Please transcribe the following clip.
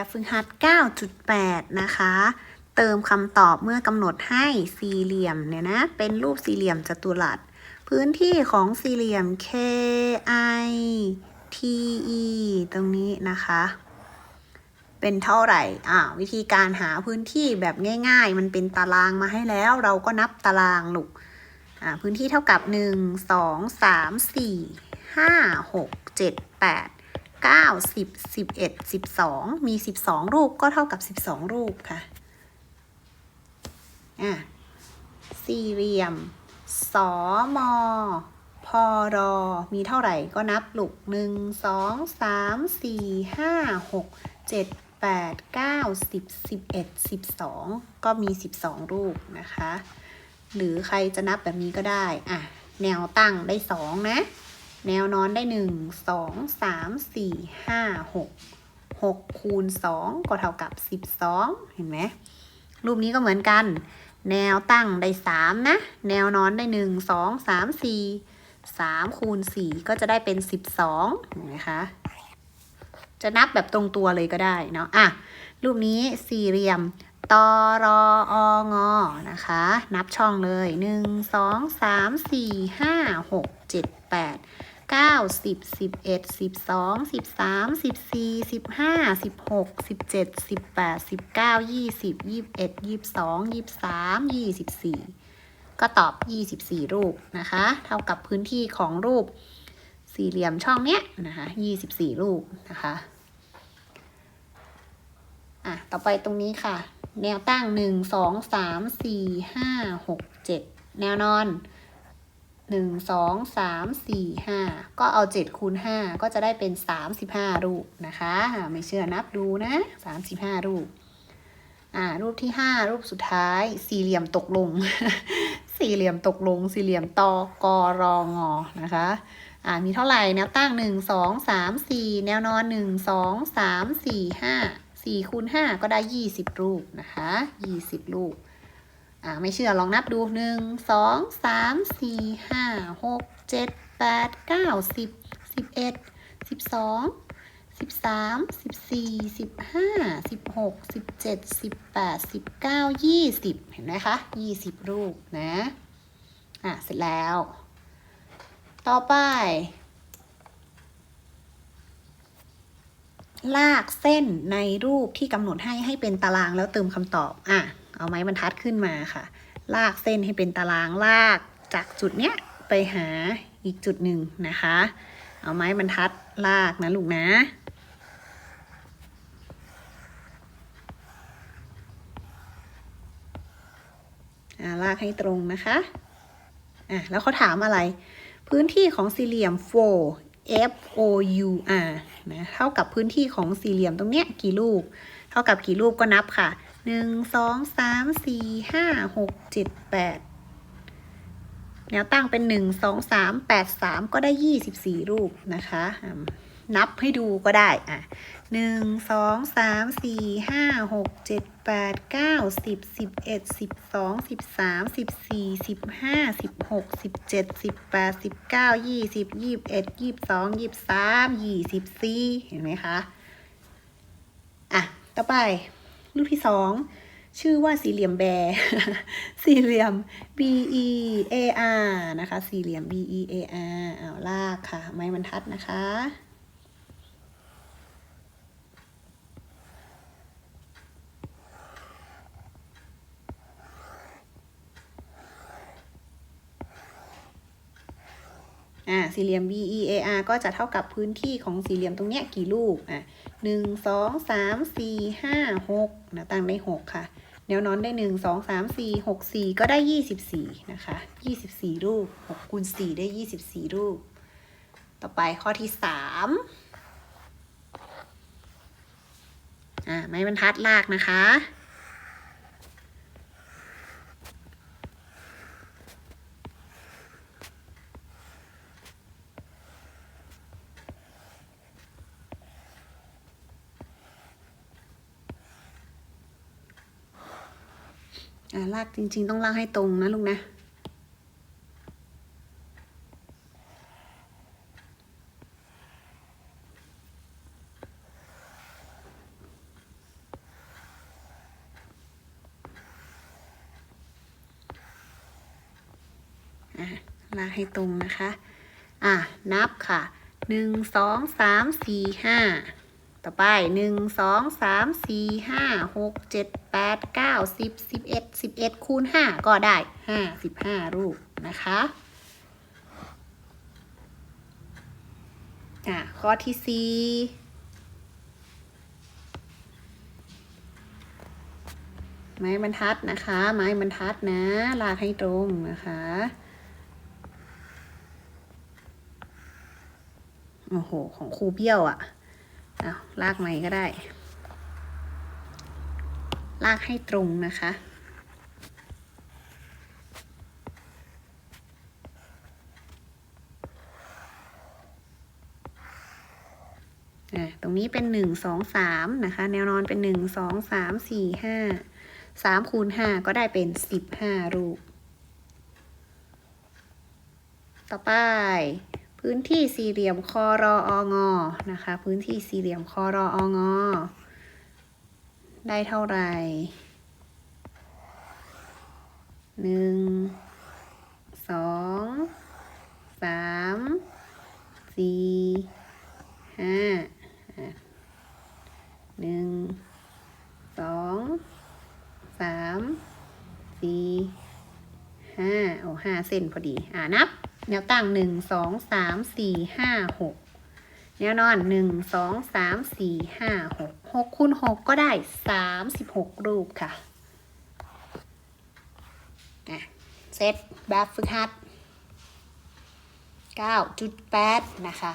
แบบฝึกหัด 9.8 นะคะ เติมคำตอบเมื่อกำหนดให้สี่เหลี่ยมเนี่ยนะ เป็นรูปสี่เหลี่ยมจัตุรัส พื้นที่ของสี่เหลี่ยม K I T E ตรงนี้นะคะ เป็นเท่าไหร่ อ่าวิธีการหาพื้นที่แบบง่าย ๆ มันเป็นตารางมาให้แล้ว เราก็นับตารางลูก อ่า พื้นที่เท่ากับ 1 2 3 4 5 6 7 8 9 10 11 12 มี 12 รูปก็เท่ากับ 12 รูปค่ะ อะ สี่เหลี่ยม สอมอพอรอ มีเท่าไหร่ก็นับลูกหนึ่งสองสามสี่ห้าหกเจ็ดแปดเก้าสิบสิบเอ็ดสิบสองก็มีสิบสองรูปนะคะ หรือใครจะนับแบบนี้ก็ได้ อะ แนวตั้งได้สองนะ แนวนอนได้หนึ่งสองสามสี่ห้าหกหกคูณสองก็เท่ากับสิบสองเห็นไหมรูปนี้ก็เหมือนกัน แนวตั้งได้สามนะ แนวนอนได้หนึ่งสองสามสี่สามคูณสี่ก็จะได้เป็นสิบสองเห็นไหมคะจะนับแบบตรงตัวเลยก็ได้เนาะอะรูปนี้สี่เหลี่ยมตอรอองอนะคะ นับช่องเลยหนึ่งสองสามสี่ห้าหกเจ็ดแปด สิบสิบเอ็ดสิบสองสิบสามสิบสี่สิบห้าสิบหกสิบเจ็ดสิบแปดสิบเก้ายี่สิบยี่สิบเอ็ดยี่สิบสองยี่สิบสามยี่สิบสี่ก็ตอบยี่สิบสี่รูปนะคะ เท่ากับพื้นที่ของรูปสี่เหลี่ยมช่องเนี้ยนะคะยี่สิบสี่รูปนะคะอะต่อไปตรงนี้ค่ะ แนวตั้งหนึ่งสองสามสี่ห้าหกเจ็ดแนวนอน หนึ่งสองสามสี่ห้าก็เอาเจ็ดคูณห้าก็จะได้เป็นสามสิบห้ารูปนะคะ ไม่เชื่อนับดูนะสามสิบห้ารูป อ่า รูปที่ห้ารูปสุดท้าย สี่เหลี่ยมตกลง สี่เหลี่ยมตกลง สี่เหลี่ยมตอกอรองอนะคะ อ่า มีเท่าไหร่แนวตั้งหนึ่งสองสามสี่แนวนอนหนึ่งสองสามสี่ห้าสี่คูณห้าก็ได้ยี่สิบรูปนะคะยี่สิบรูป อ่าไม่เชื่อลองนับดูหนึ่งสองสามสี่ห้าหกเจ็ดแปดเก้าสิบสิบเอ็ดสิบสองสิบสามสิบสี่สิบห้าสิบหกสิบเจ็ดสิบแปดสิบเก้ายี่สิบเห็นไหมคะยี่สิบรูปนะ อะ เสร็จแล้ว ต่อไป ลากเส้นในรูปที่กำหนดให้ให้เป็นตารางแล้วเติมคำตอบ อะ เอาไม้บรรทัดขึ้นมาค่ะ ลากเส้นให้เป็นตารางลากจากจุดเนี้ยไปหาอีกจุดหนึ่งนะคะ เอาไม้บรรทัดลากนะลูกนะอ่าลากให้ตรงนะคะอะแล้วเขาถามอะไร พื้นที่ของสี่เหลี่ยม 4 F O U R นะเท่ากับพื้นที่ของสี่เหลี่ยมตรงเนี้ยกี่รูปเท่ากับกี่รูปก็นับค่ะหนึ่งสองสามสี่ห้าหกเจ็ดแปดแนวตั้งเป็นหนึ่งสองสามแปดสามก็ได้ยี่สิบสี่รูปนะคะ นับให้ดูก็ได้อะหนึ่งสองสามสี่ห้าหกเจ็ดแปดเก้าสิบสิบเอ็ดสิบสองสิบสามสิบสี่สิบห้าสิบหกสิบเจ็ดสิบแปดสิบเก้ายี่สิบยี่สิบเอ็ดยี่สิบสองยี่สิบสามยี่สิบสี่เห็นไหมคะ อะ ต่อไป รูปที่สองชื่อว่าสี่เหลี่ยมแบร์สี่เหลี่ยม B E A R นะคะ สี่เหลี่ยม B E A R เอาลากค่ะ ไม้บรรทัดนะคะ อ่าสี่เหลี่ยม B E A R ก็จะเท่ากับพื้นที่ของสี่เหลี่ยมตรงเนี้ยกี่ลูกอะหนึ่งสองสามสี่ห้าหกนะตั้งได้หกค่ะ แนวนอนได้หนึ่งสองสามสี่หกสี่ก็ได้ยี่สิบสี่นะคะยี่สิบสี่รูปหกคูณสี่ได้ยี่สิบสี่รูปต่อไปข้อที่สามอ่าไม้บรรทัดลากนะคะ ลากจริง ๆ ต้องลากให้ตรงนะลูกนะลากให้ตรงนะคะ อะ นับค่ะ หนึ่ง สอง สาม สี่ ห้า ต่อไปหนึ่งสองสามสี่ห้าหกเจ็ดแปดเก้าสิบสิบเอ็ดสิบเอ็ดคูณห้าก็ได้ห้าสิบห้ารูปนะคะอะข้อที่สี่ไม้บรรทัดนะคะ ไม้บรรทัดนะ ลากให้ตรงนะคะโอ้โห ของครูเบี้ยวอะ่ะ เอาลากใหม่ก็ได้ ลากให้ตรงนะคะอะตรงนี้เป็นหนึ่งสองสามนะคะ แนวนอนเป็นหนึ่งสองสามสี่ห้าสามคูณห้าก็ได้เป็นสิบห้ารูป ต่อไป พื้นที่สี่เหลี่ยมคอรอองอนะคะ พื้นที่สี่เหลี่ยมคอรอองอได้เท่าไหร่หนึ่งสองสามสี่ห้าหนึ่งสองสามสี่ห้าโอ้ห้าเส้นพอดี อ่านับ แนวตั้งหนึ่งสองสามสี่ห้าหกแนวนอนหนึ่งสองสามสี่ห้าหกหกคูณหกก็ได้สามสิบหกรูปค่ะอะเซตแบบฝึกหัดเก้าจุดแปดนะคะ